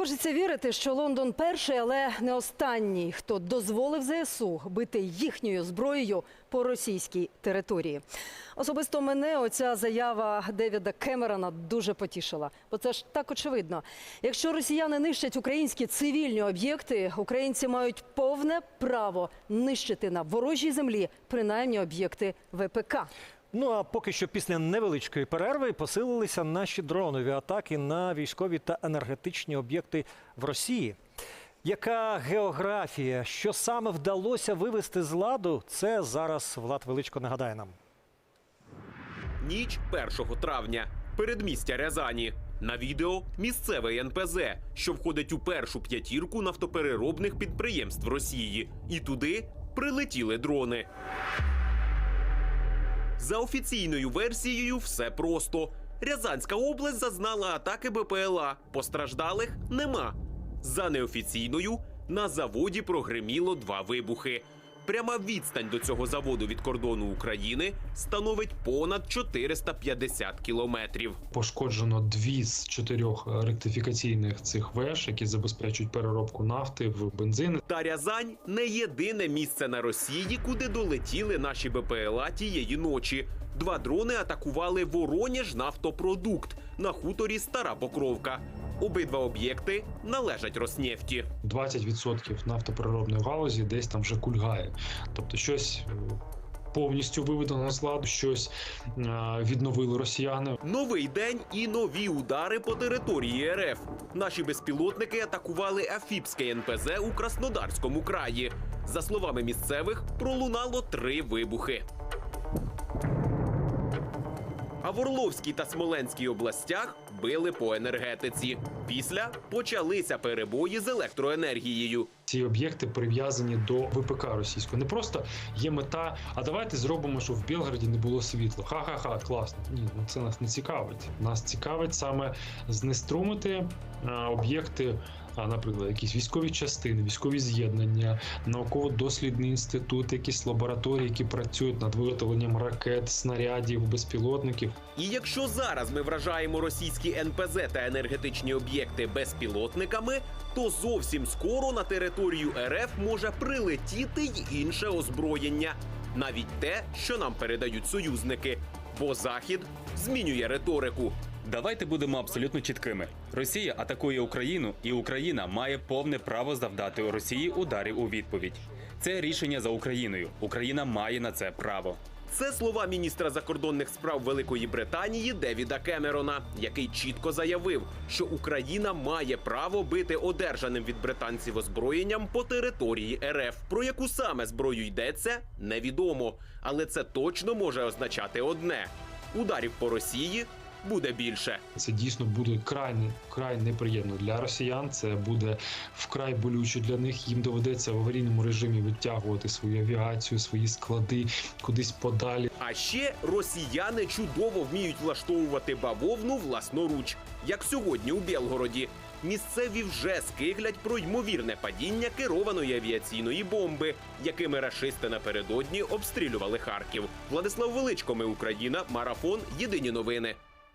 Хочеться вірити, що Лондон перший, але не останній, хто дозволив ЗСУ бити їхньою зброєю по російській території. Особисто мене оця заява Девіда Кемерона дуже потішила, бо це ж так очевидно. Якщо росіяни нищать українські цивільні об'єкти, українці мають повне право нищити на ворожій землі принаймні об'єкти ВПК. Ну а поки що після невеличкої перерви посилилися наші дронові атаки на військові та енергетичні об'єкти в Росії. Яка географія, що саме вдалося вивести з ладу, це зараз Влад Величко нагадає нам. Ніч 1 травня. Передмістя Рязані. На відео місцеве НПЗ, що входить у першу п'ятірку нафтопереробних підприємств Росії. І туди прилетіли дрони. За офіційною версією, все просто. Рязанська область зазнала атаки БПЛА. Постраждалих нема. За неофіційною на заводі прогреміло два вибухи. Пряма відстань до цього заводу від кордону України становить понад 450 кілометрів. Пошкоджено дві з чотирьох ректифікаційних цих веж, які забезпечують переробку нафти в бензин. Та Рязань не єдине місце на Росії, куди долетіли наші БПЛА тієї ночі. Два дрони атакували Воронеж нафтопродукт на хуторі Стара Покровка. Обидва об'єкти належать Роснефті. 20% нафтопереробної галузі десь там вже кульгає. Тобто щось е, повністю виведено з ладу, щось е, відновили росіяни. Новий день і нові удари по території РФ. Наші безпілотники атакували Афіпське НПЗ у Краснодарському краї. За словами місцевих, пролунало три вибухи. А в Орловській та Смоленській областях били по енергетиці. Після почалися перебої з електроенергією. Ці об'єкти прив'язані до ВПК російського. Не просто є мета, а давайте зробимо, щоб в Білграді не було світла. Ха-ха-ха, класно. Ні, ну це нас не цікавить. Нас цікавить саме знеструмити об'єкти, а, наприклад, якісь військові частини, військові з'єднання, науково-дослідний інститут, якісь лабораторії, які працюють над виготовленням ракет, снарядів, безпілотників. І якщо зараз ми вражаємо російські НПЗ та енергетичні об'єкти безпілотниками, то зовсім скоро на територію РФ може прилетіти й інше озброєння, навіть те, що нам передають союзники. Бо Захід змінює риторику. Давайте будемо абсолютно чіткими. Росія атакує Україну, і Україна має повне право завдати Росії ударів у відповідь. Це рішення за Україною. Україна має на це право. Це слова міністра закордонних справ Великої Британії Девіда Кемерона, який чітко заявив, що Україна має право бити одержаним від британців озброєнням по території РФ. Про яку саме зброю йдеться, невідомо. Але це точно може означати одне: ударів по Росії буде більше. Це дійсно буде край, не- край неприємно для росіян. Це буде вкрай болюче для них. Їм доведеться в аварійному режимі витягувати свою авіацію, свої склади кудись подалі. А ще росіяни чудово вміють влаштовувати бавовну власноруч, як сьогодні у Білгороді. Місцеві вже скиглять про ймовірне падіння керованої авіаційної бомби, якими рашисти напередодні обстрілювали Харків. Владислав Величко, ми Україна, марафон. Єдині новини.